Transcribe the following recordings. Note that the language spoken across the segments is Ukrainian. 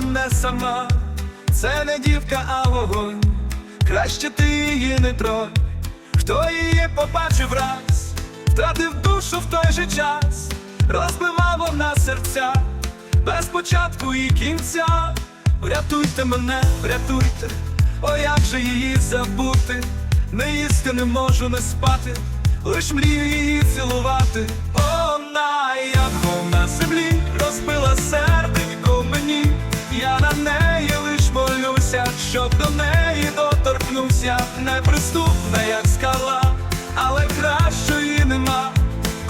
мене сама, це не дівка, а вогонь. Краще ти її не тронь. Хто її побачив раз, втратив душу в той же час, розбивав вона серця, без початку і кінця. Врятуйте мене, врятуйте, о як же її забути, не їсти не можу, не спати, лиш мрію її цілувати. Вона, як мов на землі, розбила мені, я на неї лиш молюся, щоб до неї доторкнувся, неприступна, як скала, але кращої нема,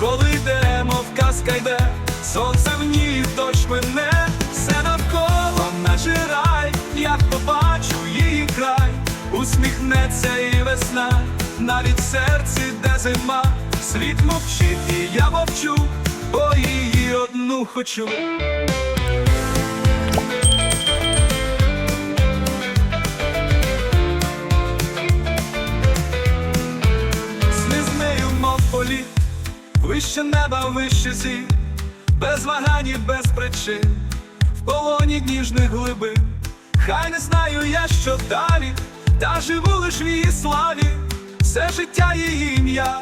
коли йде, мов казка йде, сонце в ній, дощ мене, все навколо наче рай, як побачу її край, усміхнеться і весна, навіть в серці, де зима, світ мовчить, і я мовчу, бо її одну хочу. Вище неба, вище зір, без вагань і без причин, в полоні ніжних глибин. Хай не знаю я, що далі, та живу лиш в її славі, все життя її ім'я,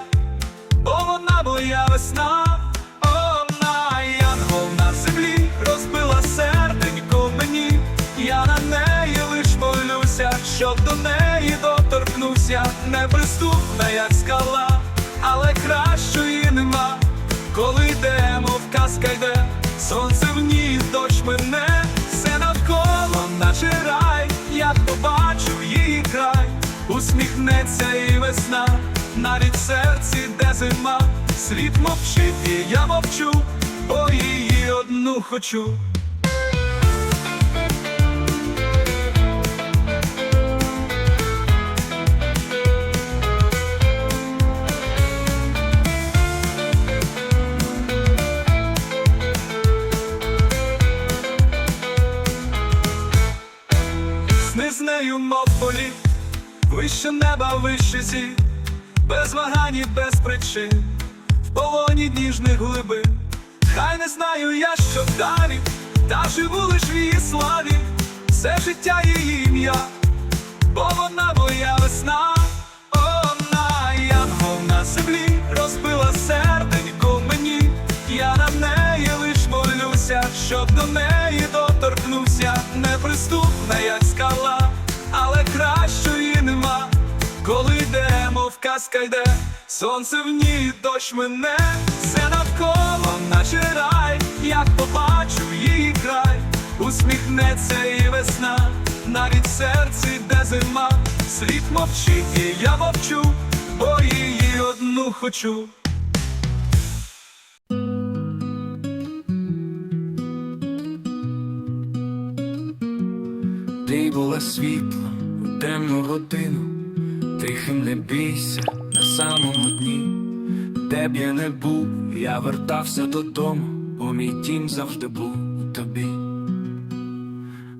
бо вона моя весна, вона янгол на землі, розбила серденько мені, я на неї лиш молюся, щоб до неї доторкнувся, неприступна, як скала, сонце в ній, дощ мене, все навколо наче рай, як побачу її край, усміхнеться і весна, навіть серці, де зима, світ мовчить, і я мовчу, бо її одну хочу. Вище неба, вище зір, без вагань і без причин, в полоні ніжних глибин. Хай не знаю я, що далі, та живу лиш в її славі, все життя її ім'я, бо вона моя весна, вона янгол на землі, розбила серденько мені, я на неї лиш молюся, щоб до неї доторкнувся, неприступна, як скала, казка йде, сонце в ній, дощ мене, все навколо наче рай, як побачу її край, усміхнеться і весна, навіть в серці, де зима, світ мовчить, і я мовчу, бо її одну хочу. Ти була світла у темну годину, тихим не бійся на самому дні, де б я не був, я вертався додому, бо мій дім завжди був тобі.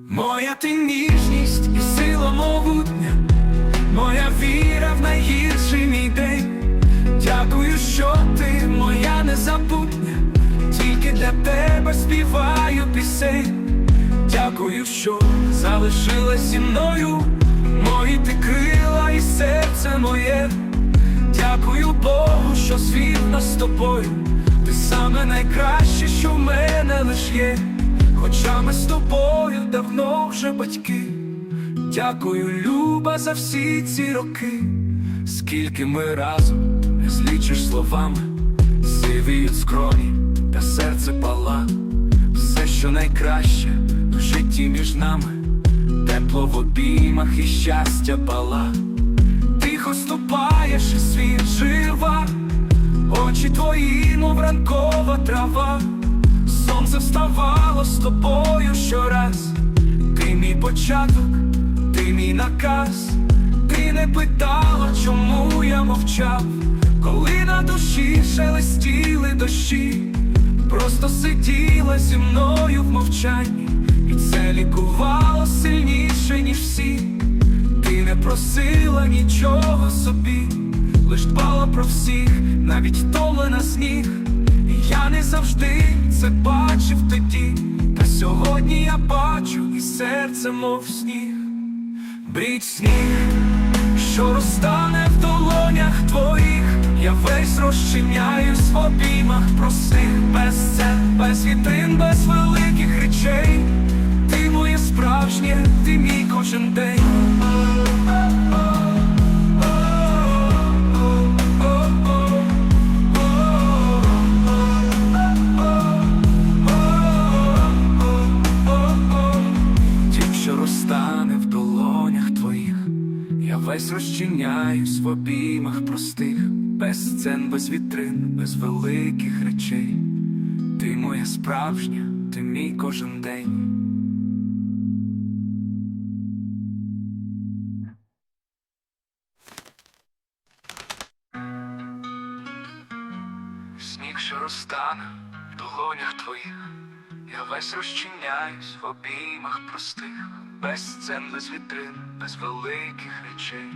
Моя ти ніжність і сила могутня, моя віра в найгірший мій день. Дякую, що ти моя незабутня, тільки для тебе співаю пісень. Дякую, що залишилась зі мною, мої ти крила і серце моє. Дякую Богу, що світ нас тобою. Ти саме найкраще, що в мене лиш є. Хоча ми з тобою давно вже батьки. Дякую, Люба, за всі ці роки. Скільки ми разом не злічиш словами, сивіють скроні, та серце пала. Все, що найкраще в житті між нами, тепло в обіймах і щастя пала. Тихо ступаєш, світ жива, очі твої, мов ранкова трава. Сонце вставало з тобою щораз. Ти мій початок, ти мій наказ. Ти не питала, чому я мовчав, коли на душі шелестіли дощі. Просто сиділа зі мною в мовчанні, і це лікувало сильніше, ніж всі. Ти не просила нічого собі, лиш дбала про всіх, навіть втомлена сніг. І я не завжди це бачив тоді. Та сьогодні я бачу і серце, мов сніг, брідь сніг, що розтане в долонях твоїх, я весь розчиняюсь в обіймах простих, без сцен, без вітрин, без великих речей. Справжнє, ти мій кожен день. Тім, що розтане в долонях твоїх, я весь розчиняюсь в обіймах простих, без сцен, без вітрин, без великих речей. Ти моя справжня, ти мій кожен день. Що розтане в долонях твоїх, я весь розчиняюсь в обіймах простих, без сцен, без вітрин, без великих речей.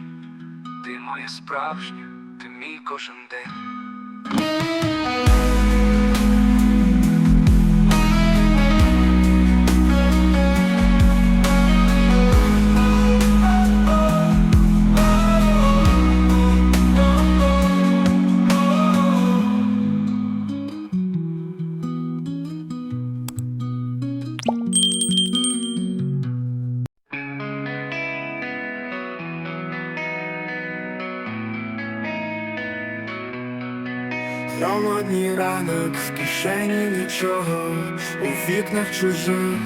Ти моя справжня, ти мій кожен день. Холодній ранок в кишені нічого, у вікнах чужих,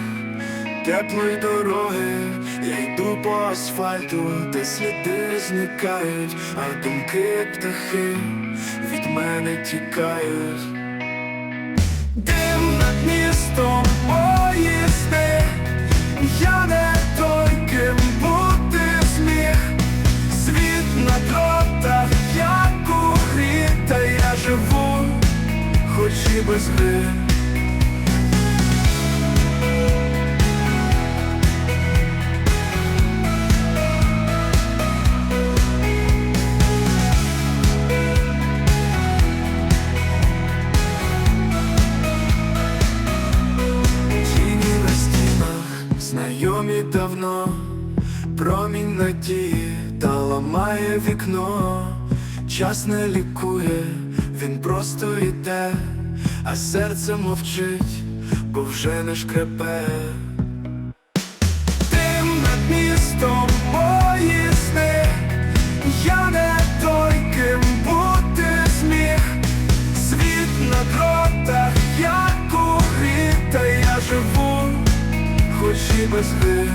теплої дороги, я йду по асфальту, де сліди зникають, а думки птахи від мене тікають. Дим над містом і без гри. На стінах, знайомі давно, промінь надії та ламає вікно, час не лікує, він просто йде, а серце мовчить, бо вже не шкрепе. Дим над містом поїзди, я не той, ким бути зміг. Світ на дротах, як у грі, та я живу, хоч і без гри.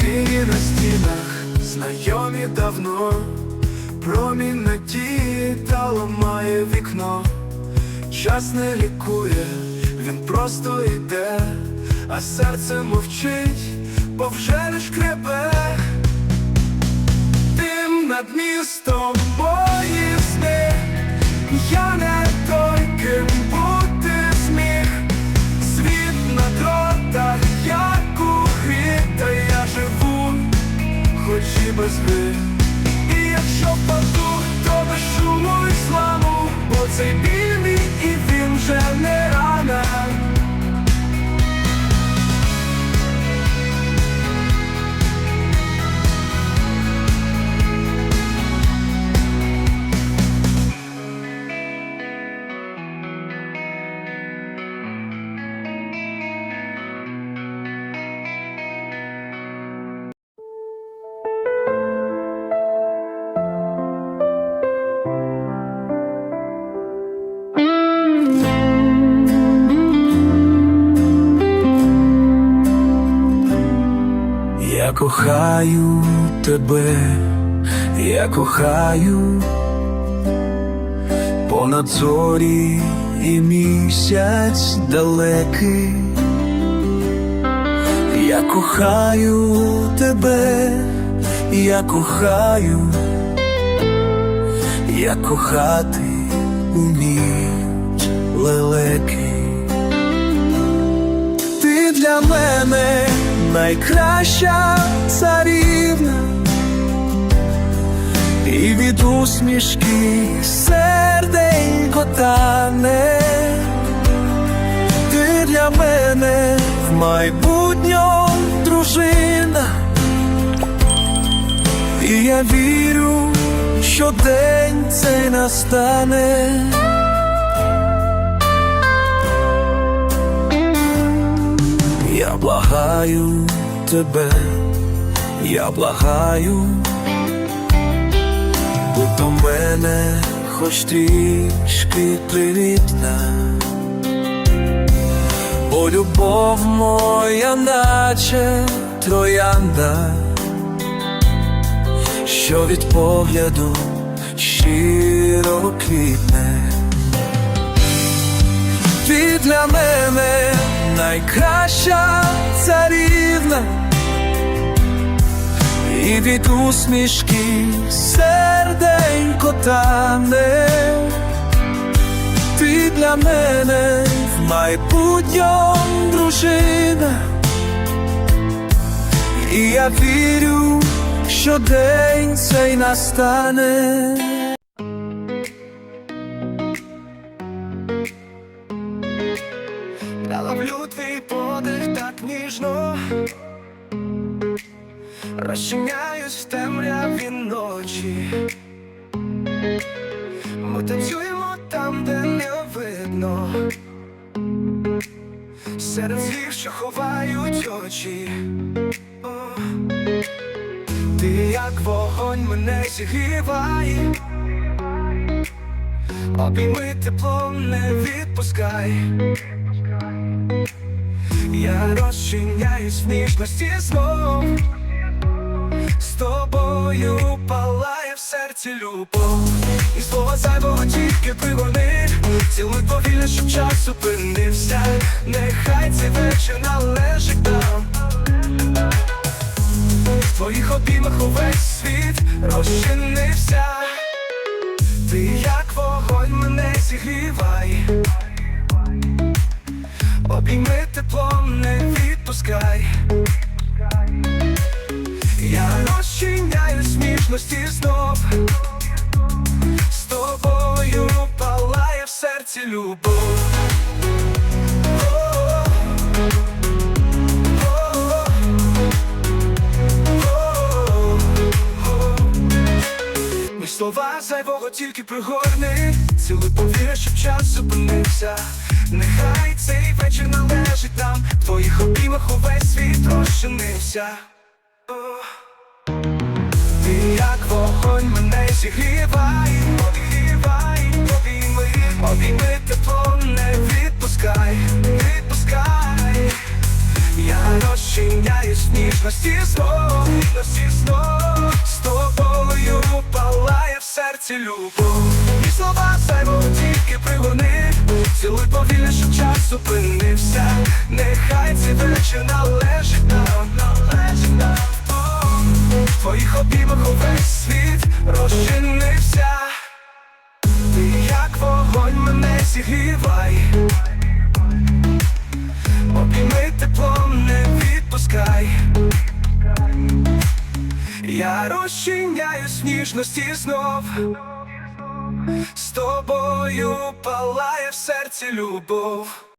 Тіні на стінах, знайомі давно, промінь надії та ламає вікно. Час не лікує, він просто йде, а серце мовчить, бо вже лиш крепе. Тим над містом мої сни Я не той, ким бути кохаю тебе, я кохаю понад зорі і місяць далекий. Я кохаю тебе, я кохаю, я кохати уміють лелеки. Для мене найкраща царівна, і від усмішки серденько тане. Ти для мене в майбутньому дружина, і я вірю, що день цей настане. Я благаю тебе, я благаю, будь до мене хоч трішки привітна, бо любов моя, наче троянда, що від погляду щиро квітне. Ти для мене найкраща царівна, і від усмішки серденько тане. Ти для мене в майбутньому дружина, і я вірю, що день цей настане. Що ховають очі. Ти як вогонь мене зігріває, обійми теплом не відпускай. Я розчиняюсь в ніжності знов З тобою палає в серці любов. І слова зайвого тільки пригони. Цілуй повільно, щоб час зупинився. Нехай цей вечір належить нам. В твоїх обіймах увесь світ розчинився. Ти як вогонь мене зігрівай. Обійми теплом не розчиняюсь знов. З тобою палає в серці любов. Мій слова зайвого тільки пригорни Цілуй повір, щоб час зупинився. Нехай цей вечір належить нам. В твоїх обіймах увесь світ розчинився як вогонь мене зігрівай Обігрівай, обійми, обійми теплом не відпускай, відпускай. Я розчиняюсь в ніжності знов, ніжності знов З тобою палає в серці любов. І слова зайвого тільки пригони. Цілуй повільно, щоб час зупинився. Нехай цей вечір належить нам, належить нам. Твоїх обіймах розчинився Ти як вогонь мене зігрівай. Обійми теплом не відпускай. Я розчиняюсь в ніжності знов. З тобою палає в серці любов